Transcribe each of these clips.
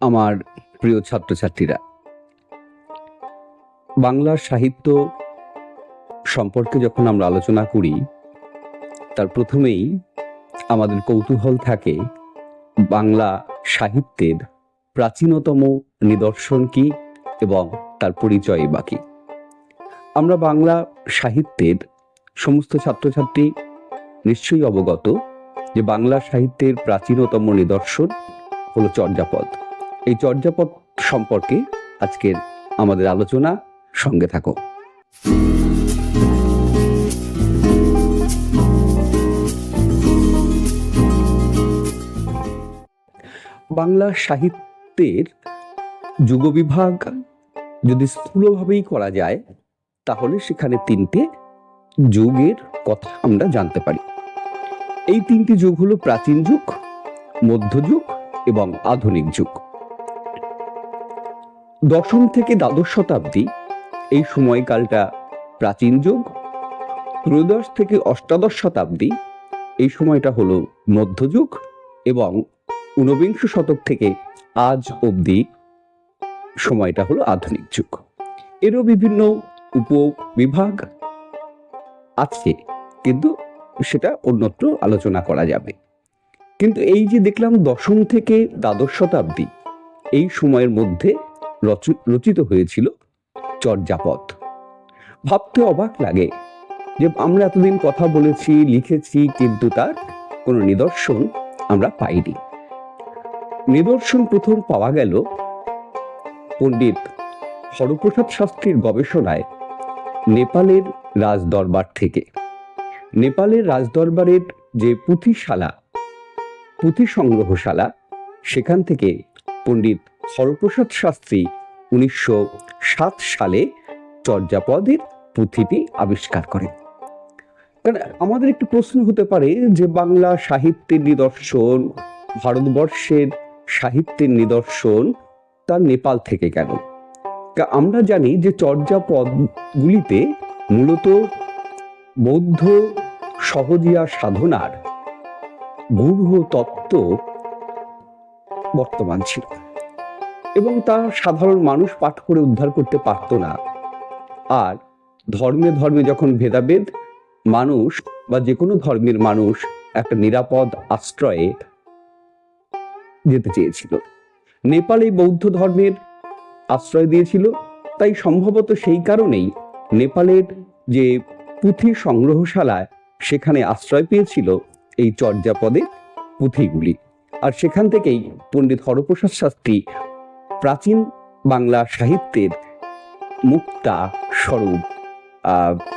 আমার প্রিয় ছাত্রছাত্রীরা। বাংলা সাহিত্য সম্পর্কে যখন আমরা আলোচনা করি, তার প্রথমেই আমাদের কৌতূহল থাকে, বাংলা সাহিত্যের প্রাচীনতম নিদর্শন কি এবং তার পরিচয় বাকি আমরা বাংলা সাহিত্যের সমস্ত ছাত্রছাত্রী নিশ্চয়ই অবগত যে বাংলা সাহিত্যের প্রাচীনতম নিদর্শন হলো চর্যাপদ। এই চর্যাপদ সম্পর্কে আজকের আমাদের আলোচনা। সঙ্গে থাকো। বাংলা সাহিত্যের যুগবিভাগ যদি স্থূলভাবেই করা যায়, তাহলে সেখানে তিনটে যুগের কথা আমরা জানতে পারি। এই তিনটি যুগ হলো প্রাচীন যুগ মধ্যযুগ এবং আধুনিক যুগ। দশম থেকে দ্বাদশ শতাব্দী, এই সময়কালটা প্রাচীন যুগ। ত্রয়োদশ থেকে অষ্টাদশ শতাব্দী, এই সময়টা হলো মধ্যযুগ এবং ঊনবিংশ শতক থেকে আজ অবধি সময়টা হলো আধুনিক যুগ। এরও বিভিন্ন উপবিভাগ আছে, কিন্তু সেটা অন্যত্র আলোচনা করা যাবে। কিন্তু এই যে দেখলাম দশম থেকে দ্বাদশ শতাব্দী, এই সময়ের মধ্যে রচিত হয়েছিল চর্যাপদ। ভাবতে অবাক লাগে যে আমরা এতদিন কথা বলেছি, লিখেছি, কিন্তু তার কোনো নিদর্শন আমরা পাইনি। নিদর্শন প্রথম পাওয়া গেল পণ্ডিত হরপ্রসাদ শাস্ত্রীর গবেষণায় নেপালের রাজদরবার থেকে। নেপালের রাজদরবারের যে পুঁথিশালা পুঁথি সংগ্রহশালা সেখান থেকে পণ্ডিত হরপ্রসাদ শাস্ত্রী উনিশশো সাত সালে চর্যাপদের পুঁথিটি আবিষ্কার করেন। আমাদের একটু প্রশ্ন হতে পারে যে বাংলা সাহিত্যের নিদর্শন, ভারতবর্ষের সাহিত্যের নিদর্শন তা নেপাল থেকে কেন? আমরা জানি যে চর্যাপদগুলিতে মূলত বৌদ্ধ সহজিয়া সাধনার গূঢ় তত্ত্ব বর্তমান ছিল। এবং তা সাধারণ মানুষ পাঠ করে উদ্ধার করতে পারত না। আর ধর্মে ধর্মে যখন ভেদাভেদ, মানুষ বা যে কোনো ধর্মের মানুষ একটা নিরাপদ আশ্রয়ে যেতে চেয়েছিল। নেপাল বৌদ্ধ ধর্মের আশ্রয় দিয়েছিল, তাই সম্ভবত সেই কারণেই নেপালের যে পুঁথি সংগ্রহশালায় সেখানে আশ্রয় পেয়েছিল এই চর্যাপদে পুঁথিগুলি। আর সেখান থেকেই পণ্ডিত হরপ্রসাদ শাস্ত্রী প্রাচীন বাংলা সাহিত্যের মুক্তা স্বরূপ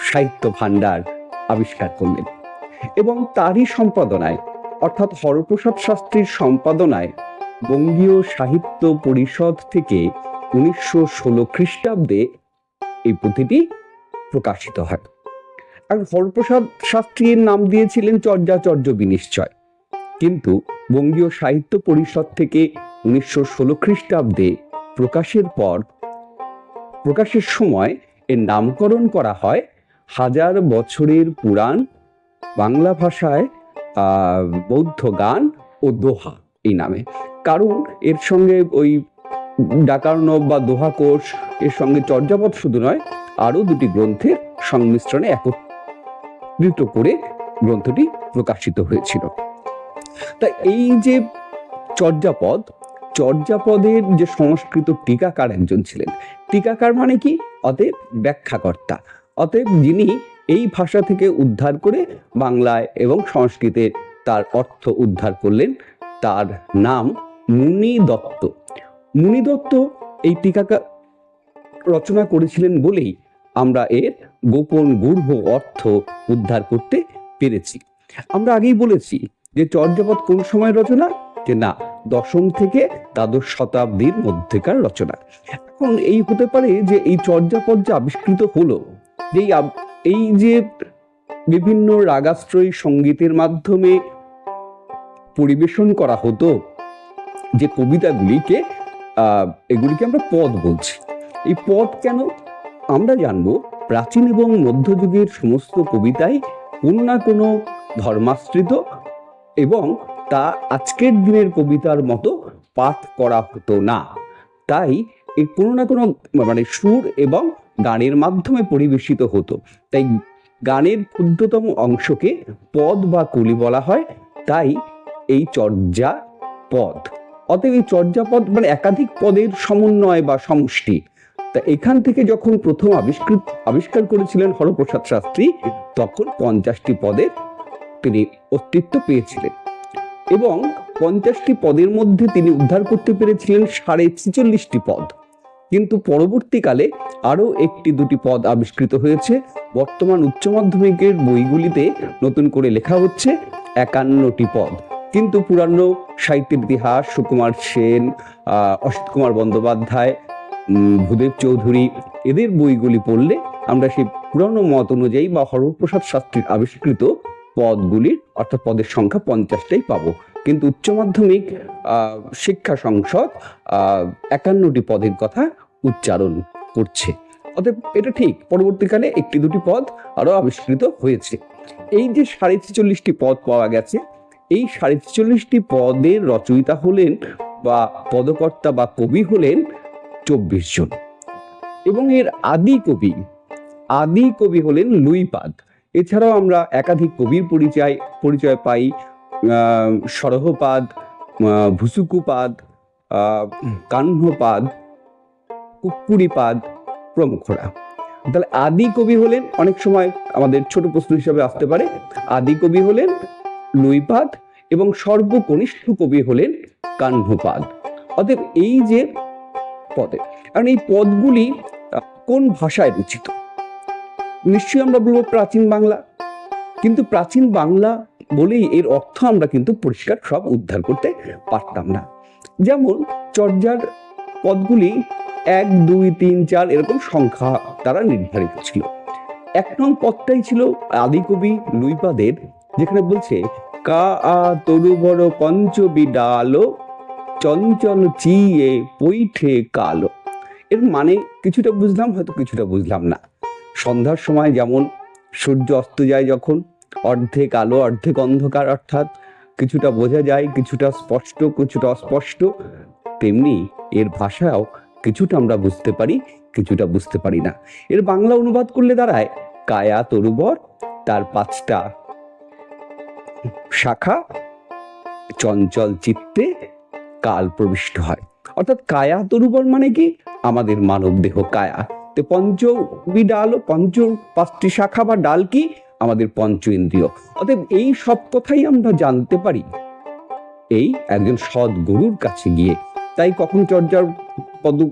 সাহিত্য ভাণ্ডার আবিষ্কার করলেন। এবং তারই সম্পাদনায়, অর্থাৎ হরপ্রসাদ শাস্ত্রীর সম্পাদনায় বঙ্গীয় সাহিত্য পরিষদ থেকে উনিশশো ষোলো খ্রিস্টাব্দে এই পুঁথিটি প্রকাশিত হয়। আর হরপ্রসাদ শাস্ত্রীর নাম দিয়েছিলেন চর্যাচর্য বিনিশ্চয়। কিন্তু বঙ্গীয় সাহিত্য পরিষদ থেকে উনিশশো ষোলো খ্রিস্টাব্দে প্রকাশের পর, প্রকাশের সময় এর নামকরণ করা হয় হাজার বছরের পুরাণ, বাংলা ভাষায় বৌদ্ধ গান ও দোহা এই নামে। কারণ এর সঙ্গে ওই ডাকার্ণব বা দোহা কোষ, এর সঙ্গে চর্যাপদ শুধু নয়, আরও দুটি গ্রন্থের সংমিশ্রণে একত্রিত করে গ্রন্থটি প্রকাশিত হয়েছিল। তা এই যে চর্যাপদ চর্যাপদের যে সংস্কৃত টিকাকার একজন ছিলেন। টিকাকার মানে কি? অতএব ব্যাখ্যাকর্তা। অতএব যিনি এই ভাষা থেকে উদ্ধার করে বাংলায় এবং সংস্কৃতে তার অর্থ উদ্ধার করলেন, তার নাম মুনি দত্ত মুনি দত্ত এই টিকাকা রচনা করেছিলেন বলেই আমরা এর গোপন গূঢ় অর্থ উদ্ধার করতে পেরেছি। আমরা আগেই বলেছি যে চর্যাপদ কোন সময় রচনা? যে না, দশম থেকে দ্বাদশ শতাব্দীর মধ্যেকার রচনা। এখন এই হতে পারে যে এই চর্যাপদ যে আবিষ্কৃত হলো। যে এই যে বিভিন্ন রাগাশ্রয়ী সঙ্গীতের মাধ্যমে পরিবেশন করা হতো, যে কবিতাগুলিকে এগুলিকে আমরা পদ বলছি। এই পদ কেন আমরা জানব? প্রাচীন এবং মধ্যযুগের সমস্ত কবিতাই কোনো না কোনো ধর্মাশ্রিত এবং তা আজকের দিনের কবিতার মতো পাঠ করা হতো না। তাই এই কোনো না কোনো মানে সুর এবং গানের মাধ্যমে পরিবেশিত হতো। তাই গানের ক্ষুদ্রতম অংশকে পদ বা কলি বলা হয়। তাই এই চর্যা পদ। অতএব এই চর্যাপদ মানে একাধিক পদের সমন্বয় বা সমষ্টি। তা এখান থেকে যখন প্রথম আবিষ্কৃত, আবিষ্কার করেছিলেন হরপ্রসাদ শাস্ত্রী, তখন পঞ্চাশটি পদের তিনি অস্তিত্ব পেয়েছিলেন। এবং পঞ্চাশটি পদের মধ্যে তিনি উদ্ধার করতে পেরেছিলেন সাড়ে ছেচল্লিশটি পদ। কিন্তু পরবর্তীকালে আরও একটি দুটি পদ আবিষ্কৃত হয়েছে। বর্তমান উচ্চ মাধ্যমিকের বইগুলিতে নতুন করে লেখা হচ্ছে একান্নটি পদ। কিন্তু পুরানো সাহিত্যের ইতিহাস, সুকুমার সেন অসিত কুমার বন্দ্যোপাধ্যায় ভূদেব চৌধুরী, এদের বইগুলি পড়লে আমরা সেই পুরানো মত অনুযায়ী বা হরপ্রসাদ শাস্ত্রীর আবিষ্কৃত পদগুলির, অর্থাৎ পদের সংখ্যা পঞ্চাশটাই পাবো। কিন্তু উচ্চ মাধ্যমিক শিক্ষা সংসদ একান্নটি পদের কথা উচ্চারণ করছে। অতএব এটা ঠিক, পরবর্তীকালে একটি দুটি পদ আরও আবিষ্কৃত হয়েছে। এই যে সাড়ে ছেচল্লিশটি পদ পাওয়া গেছে, এই সাড়ে ছেচল্লিশটি পদের রচয়িতা হলেন বা পদকর্তা বা কবি হলেন চব্বিশ জন। এবং এর আদি কবি আদি কবি হলেন লুইপাদ। এছাড়াও আমরা একাধিক কবির পরিচয় পরিচয় পাই সরহপাদ ভুসুকুপাদ কাহ্নপাদ কুকুরিপাদ প্রমুখরা। তাহলে আদি কবি হলেন অনেক সময় আমাদের ছোট প্রশ্ন হিসাবে আসতে পারে। আদি কবি হলেন লুইপাদ এবং সর্বকনিষ্ঠ কবি হলেন কাহ্নপাদ অতএব এই যে পদে, কারণ এই পদগুলি কোন ভাষায় রচিত? নিশ্চয়ই আমরা বলব প্রাচীন বাংলা। কিন্তু প্রাচীন বাংলা বলেই এর অর্থ আমরা কিন্তু পরিষ্কার সব উদ্ধার করতে পারতাম না। যেমন চর্যার পদগুলি এক, দুই, তিন, চার এরকম সংখ্যা দ্বারা নির্ধারিত ছিল। এক নং পদটাই ছিল আদিকবি লুইপাদের, যেখানে বলছে, কা আ তরু বড় পঞ্চবি ডালো চঞ্চল চিয়ে পৈঠে কালো। এর মানে কিছুটা বুঝলাম, হয়তো কিছুটা বুঝলাম না। সন্ধ্যার সময় যেমন সূর্য অস্ত যায় যখন, অর্ধেক আলো, অর্ধেক অন্ধকার অর্থাৎ কিছুটা বোঝা যায়, কিছুটা স্পষ্ট, কিছুটা অস্পষ্ট, তেমনি এর ভাষাও কিছুটা আমরা বুঝতে পারি, কিছুটা বুঝতে পারি না। এর বাংলা অনুবাদ করলে দাঁড়ায়, কায়া তরুবর, তার পাঁচটা শাখা, চঞ্চল চিত্তে কাল প্রবিষ্ট হয়। অর্থাৎ কায়া তরুবর মানে কি? আমাদের মানব দেহ কায়া। তো পঞ্চবি ডাল পঞ্চ পাঁচটি শাখা বা ডাল কি? আমাদের পঞ্চ ইন্দ্রিয়। অতএব এই সব কথাই আমরা জানতে পারি। এই একজন সৎ গুরুর কাছে গিয়ে। তাই কখন চর্যার পদ,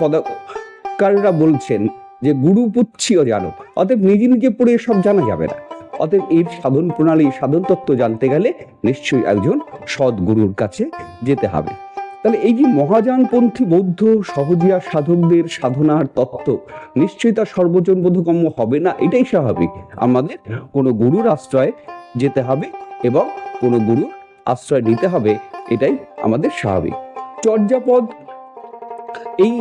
পদকাররা বলছেন যে, গুরু পুচ্ছিও জানো। অতএব নিজে নিজে পড়ে সব জানা যাবে না। অতএব এর সাধন প্রণালী সাধন তত্ত্ব জানতে গেলে নিশ্চয়ই একজন সৎ গুরুর কাছে যেতে হবে। তাহলে এই যে মহাযানপন্থী বৌদ্ধ সহজিয়া সাধকদের সাধনার তত্ত্ব, নিশ্চয়ই তার সর্বজন বোধগম্য হবে না? এটাই স্বাভাবিক। আমাদের কোনো গুরুর আশ্রয় যেতে হবে এবং কোনো গুরুর আশ্রয় নিতে হবে, এটাই আমাদের স্বাভাবিক। চর্যাপদ, এই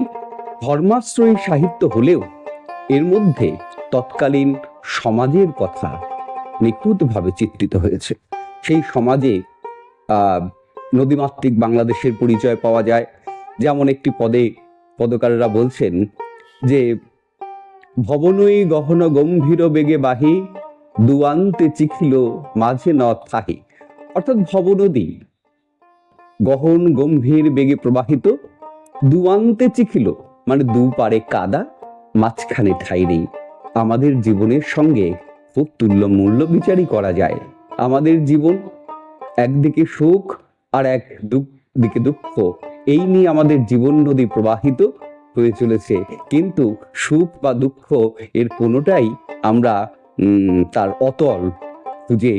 ধর্মাশ্রয়ী সাহিত্য হলেও এর মধ্যে তৎকালীন সমাজের কথা নিখুঁতভাবে চিত্রিত হয়েছে। সেই সমাজে নদীমাতৃক বাংলাদেশের পরিচয় পাওয়া যায়। যেমন একটি পদে পদকারেরা বলছেন যে, ভবনই গহন গম্ভীর বেগে বাহি, দুয়ান্তে চিখিল মাঝে ন থাহি অর্থাৎ ভবনদী গহন গম্ভীর বেগে প্রবাহিত, দুয়ান্তে চিখিল মানে দুপারে কাদা, মাঝখানে ঠাই নেই। আমাদের জীবনের সঙ্গে খুব তুল্য মূল্য বিচারই করা যায়। আমাদের জীবন একদিকে সুখ আর এক দুঃখ, দিকে দুঃখ। এই নিয়ে আমাদের জীবন নদী প্রবাহিত হয়ে চলেছে। কিন্তু সুখ বা দুঃখ এর কোনোটাই আমরা তার অতল খুঁজে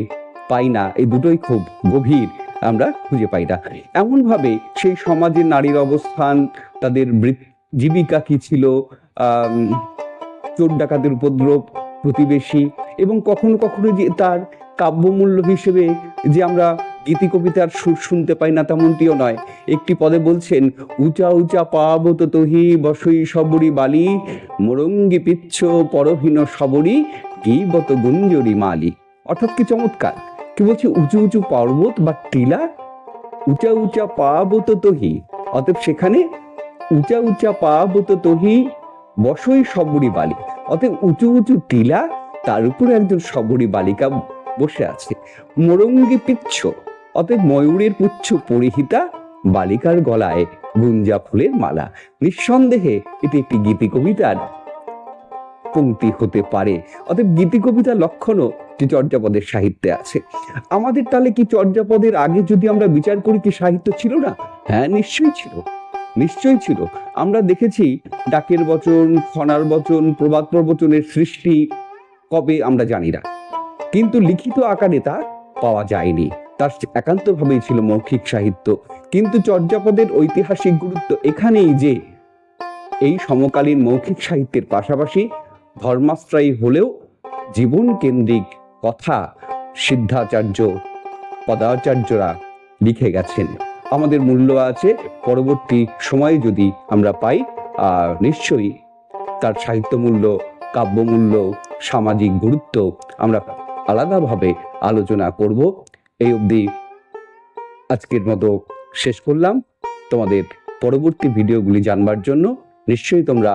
পাই না। এই দুটোই খুব গভীর আমরা খুঁজে পাই না। এমনভাবে সেই সমাজে নারীর অবস্থান, তাদের জীবিকা কি ছিল চোর ডাকাতের উপদ্রব, প্রতিবেশী এবং কখনো কখনো যে তার কাব্যমূল্য হিসেবে যে আমরা গীতি কবিতার সুর শুনতে পাই না তেমনটিও নয়। একটি পদে বলছেন, উঁচা উঁচা পাবত তহি বসই সবরি বালি, মোরঙ্গি পিচ্ছ পরহীন সবরি, গিবত গুঞ্জরি মালি। অর্থাৎ কি চমৎকার? কি বলছে, উঁচু উঁচু পর্বত বা টিলা? উঁচা উঁচা পাবত তহি। অতএব সেখানে, উঁচা উঁচা পাবত তহি বসই সবরি বালি। অতএব উঁচু উঁচু টিলা, তার উপরে একজন সবরি বালিকা বসে আছে। মোরঙ্গি পিচ্ছ অতএব ময়ূরের পুচ্ছ পরিহিতা বালিকার গলায় গুঞ্জা ফুলের মালা। নিঃসন্দেহে এটি একটি গীতি কবিতার পংক্তি হতে পারে। অতএব গীতি কবিতার লক্ষণও যে চর্যাপদের সাহিত্যে আছে। আমাদের তাহলে কি চর্যাপদের আগে যদি আমরা বিচার করি কি সাহিত্য ছিল না? হ্যাঁ নিশ্চয়ই ছিল। নিশ্চয়ই ছিল। আমরা দেখেছি ডাকের বচন, খনার বচন প্রবাদ প্রবচনের সৃষ্টি কবে আমরা জানি না। কিন্তু লিখিত আকারে তা পাওয়া যায়নি। তার একান্তভাবেই ছিল মৌখিক সাহিত্য। কিন্তু চর্যাপদের ঐতিহাসিক গুরুত্ব এখানেই যে এই সমকালীন মৌখিক সাহিত্যের পাশাপাশি ধর্মাশ্রয়ী হলেও জীবন কেন্দ্রিক কথা সিদ্ধাচার্য, পদাচার্যরা লিখে গেছেন। আমাদের মূল্য আছে, পরবর্তী সময়ে যদি আমরা পাই নিশ্চয়ই তার সাহিত্য মূল্য, কাব্যমূল্য, সামাজিক গুরুত্ব আমরা আলাদাভাবে আলোচনা করব। এই অবধি আজকের মতো শেষ করলাম। তোমাদের পরবর্তী ভিডিওগুলি জানবার জন্য নিশ্চয়ই তোমরা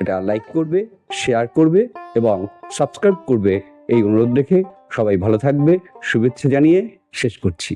এটা লাইক করবে শেয়ার করবে এবং সাবস্ক্রাইব করবে। এই অনুরোধ রেখে সবাই ভালো থাকবে, শুভেচ্ছা জানিয়ে শেষ করছি।